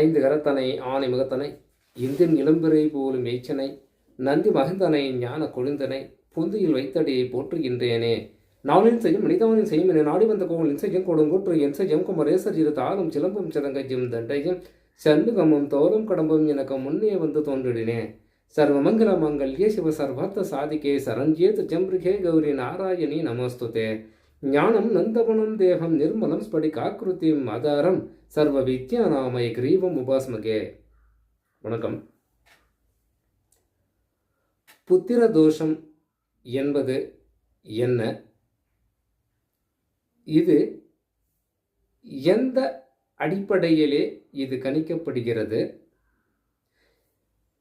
ஐந்து கரத்தனை ஆணை முகத்தனை இந்தின் இளம்பிறை போலும் எய்ச்சனை நந்தி மகிந்தனை ஞான கொழுந்தனை பொந்தியில் வைத்தடியை போற்றுகின்றேனே. நாளின் செய்யும் மனிதவனின் செய்யும் என நாடி வந்த கோவிலின் செய்யும் கொடுங்கூற்று என் செய்யும் குமரேசர் இரு தாரும் சிலம்பும் சிலங்கஜும் தண்டையும் சண்முகமும் தோறும் கடம்பும் எனக்கு முன்னே வந்து தோன்றினேன் சர்வமங்கல மங்கல்யே சிவ சர்வார்த்த சாதிகே சரஞ்சேத் ஜம்பிரிகே கௌரி நாராயணி நமஸ்துதே. ஞானம் நந்தவனம் தேகம் நிர்மலம் ஸ்படிகாக்கிருத்திம் ஆதாரம். சர்வ வித்யாநாமய கிரீவம் உபாஸ்மகே. வணக்கம். புத்திர தோஷம் என்பது என்ன? இது எந்த அடிப்படையிலே இது கணிக்கப்படுகிறது?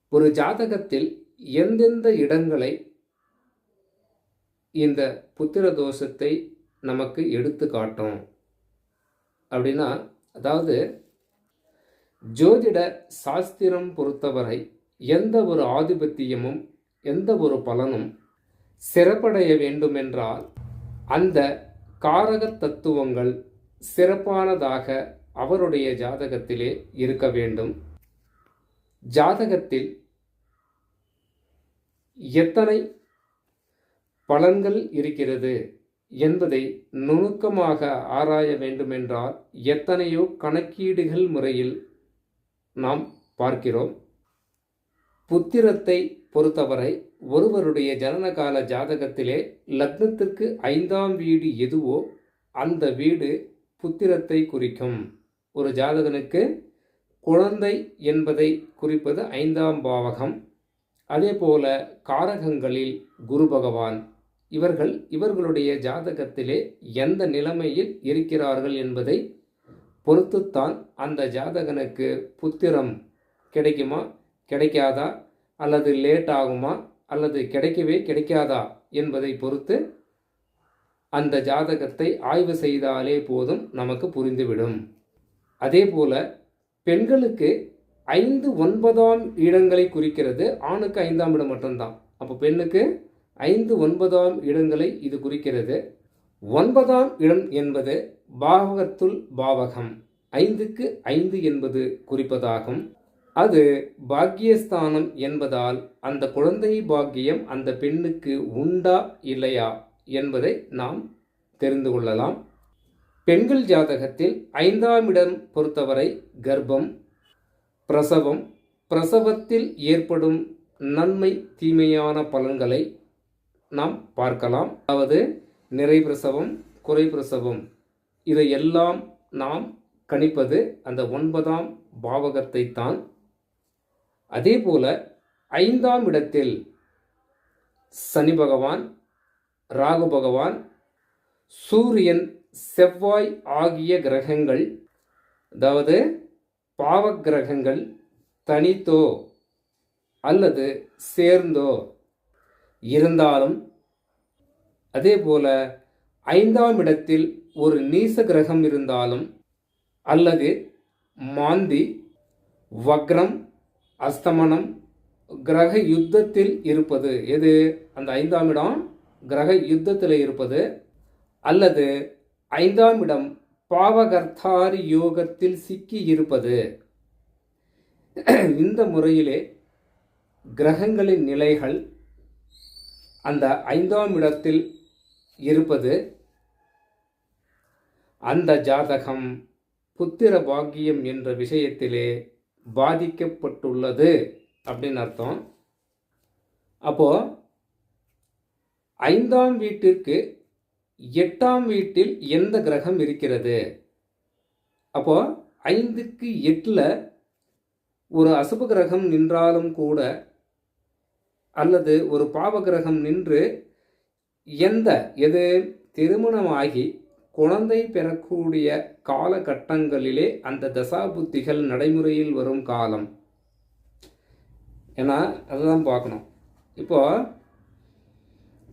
ஒரு ஜாதகத்தில் எந்தெந்த இடங்களை இந்த புத்திர தோஷத்தை நமக்கு எடுத்து காட்டும். அப்படின்னா அதாவது ஜோதிட சாஸ்திரம் பொறுத்தவரை எந்த ஒரு ஆதிபத்தியமும் எந்த ஒரு பலனும் சிறப்படைய வேண்டுமென்றால் அந்த காரக தத்துவங்கள் சிறப்பானதாக அவருடைய ஜாதகத்திலே இருக்க வேண்டும். ஜாதகத்தில் எத்தனை பலன்கள் இருக்கிறது? என்பதை நுணுக்கமாக ஆராய வேண்டுமென்றால் எத்தனையோ கணக்கீடுகள் முறையில் நாம் பார்க்கிறோம். புத்திரத்தை பொறுத்தவரை ஒருவருடைய ஜனனகால ஜாதகத்திலே லக்னத்திற்கு ஐந்தாம் வீடு எதுவோ அந்த வீடு புத்திரத்தை குறிக்கும். ஒரு ஜாதகனுக்கு குழந்தை என்பதை குறிப்பது ஐந்தாம் பாவகம். அதே போல காரகங்களில் குரு பகவான். இவர்கள் இவர்களுடைய ஜாதகத்திலே எந்த நிலைமையில் இருக்கிறார்கள் என்பதை பொறுத்துத்தான் அந்த ஜாதகனுக்கு புத்திரம் கிடைக்குமா கிடைக்காதா அல்லது லேட் ஆகுமா அல்லது கிடைக்கவே கிடைக்காதா என்பதை பொறுத்து அந்த ஜாதகத்தை ஆய்வு செய்தாலே போதும் நமக்கு புரிந்துவிடும். அதே போல பெண்களுக்கு ஐந்து ஒன்பதாம் இடங்களை குறிக்கிறது ஆணுக்கு ஐந்தாம் இடம் மட்டும்தான். அப்போ பெண்ணுக்கு ஐந்து ஒன்பதாம் இடங்களை இது குறிக்கிறது. ஒன்பதாம் இடம் என்பது பாவகத்துள் பாவகம். ஐந்துக்கு ஐந்து என்பது குறிப்பதாகும். அது பாக்கியஸ்தானம் என்பதால் அந்த குழந்தை பாக்கியம் அந்த பெண்ணுக்கு உண்டா இல்லையா என்பதை நாம் தெரிந்து கொள்ளலாம். பெண்கள் ஜாதகத்தில் ஐந்தாம் இடம் பொறுத்தவரை கர்ப்பம் பிரசவம் பிரசவத்தில் ஏற்படும் நன்மை தீமையான பலன்களை நாம் பார்க்கலாம். அதாவது நிறை பிரசவம் குறை பிரசவம் இதையெல்லாம் நாம் கணிப்பது அந்த ஒன்பதாம் பாவகத்தை தான் அதே போல ஐந்தாம் இடத்தில் சனி பகவான் ராகு பகவான் சூரியன் செவ்வாய் ஆகிய கிரகங்கள் அதாவது பாவக்கிரகங்கள் தனித்தோ அல்லது சேர்ந்தோ இருந்தாலும் அதே போல ஐந்தாம் இடத்தில் ஒரு நீச கிரகம் இருந்தாலும் அல்லது மாந்தி வக்ரம் அஸ்தமனம் கிரக யுத்தத்தில் இருப்பது எது? அந்த ஐந்தாம் இடம் கிரக யுத்தத்தில் இருப்பது அல்லது ஐந்தாம் இடம் பாவகர்த்தாரி யோகத்தில் சிக்கி இருப்பது. இந்த முறையிலே கிரகங்களின் நிலைகள் அந்த ஐந்தாம் இடத்தில் இருப்பது அந்த ஜாதகம் புத்திர பாக்கியம் என்ற விஷயத்திலே பாதிக்கப்பட்டுள்ளது அப்படின்னு அர்த்தம். அப்போ ஐந்தாம் வீட்டிற்கு எட்டாம் வீட்டில் எந்த கிரகம் இருக்கிறது? அப்போ ஐந்துக்கு எட்டில் ஒரு அசுப கிரகம் நின்றாலும் கூட அல்லது ஒரு பாவகிரகம் நின்று எந்த எது திருமணமாகி குழந்தை பெறக்கூடிய காலகட்டங்களிலே அந்த தசாபுத்திகள் நடைமுறையில் வரும் காலம். ஏன்னா அதுதான் பார்க்கணும். இப்போ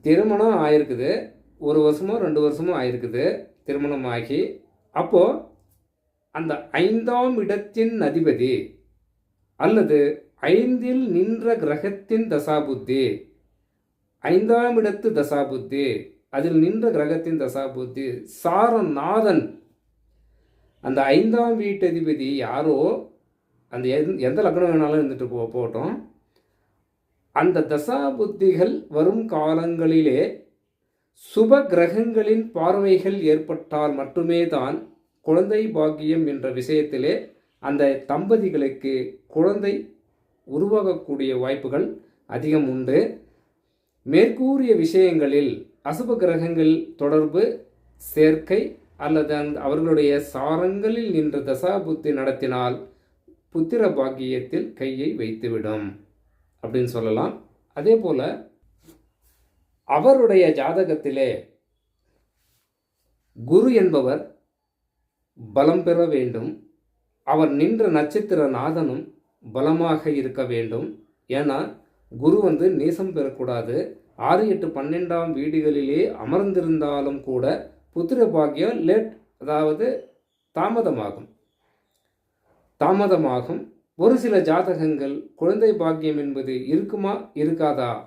திருமணம் ஆயிருக்குது. ஒரு வருஷமோ ரெண்டு வருஷமோ ஆயிருக்குது திருமணம் ஆகி அப்போது அந்த ஐந்தாம் இடத்தின் அதிபதி அல்லது ஐந்தில் நின்ற கிரகத்தின் தசாபுத்தி. ஐந்தாம் இடத்து தசாபுத்தி. அதில் நின்ற கிரகத்தின் தசாபுத்தி. சாரநாதன். அந்த ஐந்தாம் வீட்டதிபதி யாரோ அந்த எந்த- எந்த லக்னம் வேணாலும் இருந்துட்டு போ போட்டோம் அந்த தசா புத்திகள் வரும் காலங்களிலே சுப கிரகங்களின் பார்வைகள் ஏற்பட்டால் மட்டுமே தான் குழந்தை பாக்கியம் என்ற விஷயத்திலே அந்த தம்பதிகளுக்கு குழந்தை உருவாகக்கூடிய வாய்ப்புகள் அதிகம் உண்டு. மேற்கூறிய விஷயங்களில் அசுப கிரகங்கள் தொடர்பு சேர்க்கை அல்லது அந்த அவர்களுடைய சாரங்களில் நின்ற தசாபுத்தி நடத்தினால் புத்திர பாக்கியத்தில் கையை வைத்துவிடும் அப்படின்னு சொல்லலாம். அதே போல் அவருடைய ஜாதகத்திலே குரு என்பவர் பலம் பெற வேண்டும். அவர் நின்ற நட்சத்திர நாதனும் பலமாக இருக்க வேண்டும். ஏன்னா குரு வந்து நீசம் பெறக்கூடாது. ஆறு எட்டு பன்னெண்டாம் வீடுகளிலே அமர்ந்திருந்தாலும் கூட புத்திர பாக்கியம் லேட் அதாவது தாமதமாகும். தாமதமாகும். ஒரு சில ஜாதகங்கள் குழந்தை பாக்கியம் என்பது இருக்குமா இருக்காதா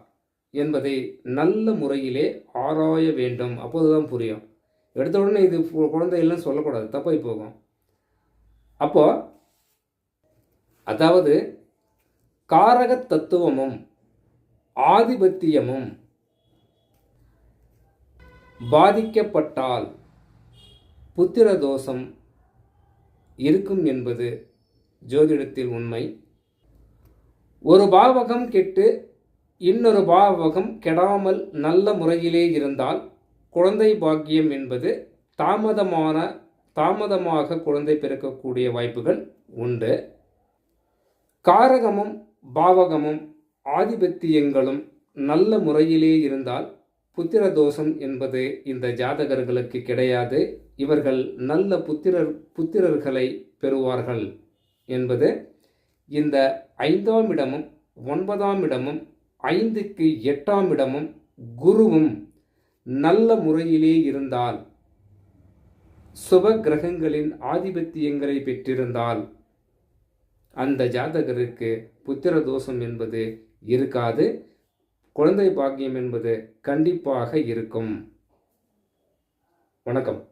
என்பதை நல்ல முறையிலே ஆராய வேண்டும். அப்போதுதான் புரியும். எடுத்த உடனே இது குழந்தைகள்லாம் சொல்லக்கூடாது. தப்பாய் போகும். அப்போ அதாவது காரக தத்துவமும் ஆதிபத்தியமும் பாதிக்கப்பட்டால் புத்திர தோஷம் இருக்கும் என்பது ஜோதிடத்தில் உண்மை. ஒரு பாவகம் கெட்டு இன்னொரு பாவகம் கெடாமல் நல்ல முறையிலே இருந்தால் குழந்தை பாக்கியம் என்பது தாமதமான தாமதமாக குழந்தை பிறக்கக்கூடிய வாய்ப்புகள் உண்டு. காரகமும் பாவகமும் ஆதிபத்தியங்களும் நல்ல முறையிலே இருந்தால் புத்திர தோஷம் என்பது இந்த ஜாதகர்களுக்கு கிடையாது. இவர்கள் நல்ல புத்திரர் புத்திரர்களை பெறுவார்கள் என்பது இந்த ஐந்தாம் இடமும் ஒன்பதாம் இடமும் ஐந்துக்கு எட்டாம் இடமும் குருவும் நல்ல முறையிலே இருந்தால் சுப கிரகங்களின் ஆதிபத்தியங்களை பெற்றிருந்தால் அந்த ஜாதகருக்கு புத்திர தோஷம் என்பது இருக்காது குழந்தை பாக்கியம் என்பது கண்டிப்பாக இருக்கும். வணக்கம்.